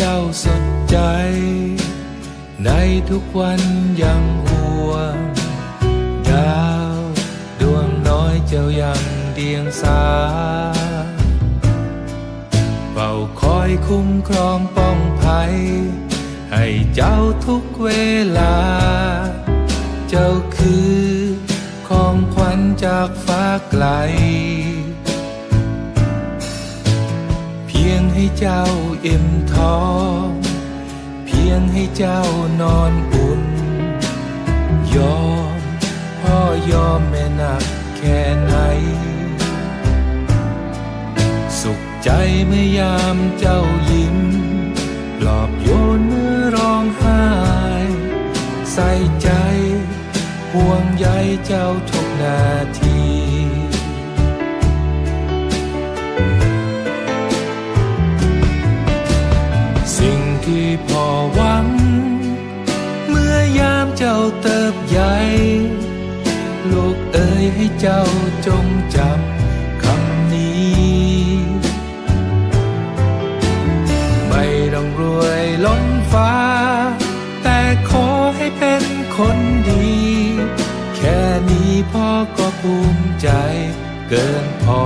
เจ้าสดใจ ในทุกวันยังห่วง ดาวดวงน้อยเจ้ายังเดียงสาเฝ้าคอยคุ้มครองป้องภัย ให้เจ้าทุกเวลา เจ้าคือของขวัญจากฟ้าไกล ให้เจ้าอิ่มท้อง เพียงให้เจ้านอนอุ่น ยอมพ่อยอมแม่หนักแค่ไหน สุขใจเมื่อยามเจ้ายิ้ม ปลอบโยนเมื่อร้องไห้ ใส่ใจห่วงใยเจ้าทุกนาที เจ้าเติบใหญ่ ลูกเอ๋ยให้เจ้าจงจำคำนี้ ไม่ต้องรวยล้นฟ้า แต่ขอให้เป็นคนดี แค่นี้พ่อก็ภูมิใจเกินพอ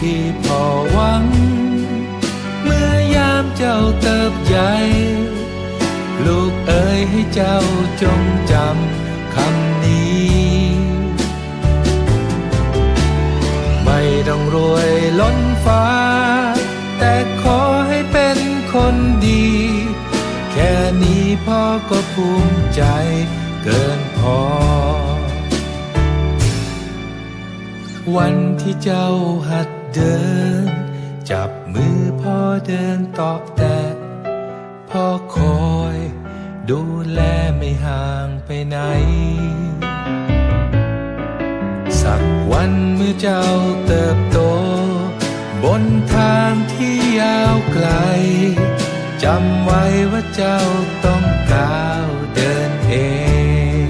ที่พ่อหวัง เมื่อยามเจ้าเติบใหญ่ลูกเอ๋ยให้เจ้าจงจำคำนี้ ไม่ต้องรวยล้นฟ้า แต่ขอให้เป็นคนดี แค่นี้พ่อก็ภูมิใจเกินพอ วันที่เจ้าหัด เดิน จับมือพ่อเดินต่อแต่พ่อคอย ดูแลไม่ห่างไปไหน สักวันเมื่อเจ้าเติบโต บนทางที่ยาวไกล จำไว้ว่าเจ้าต้องก้าวเดินเอง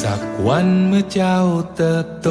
สักวันเมื่อเจ้าเติบโต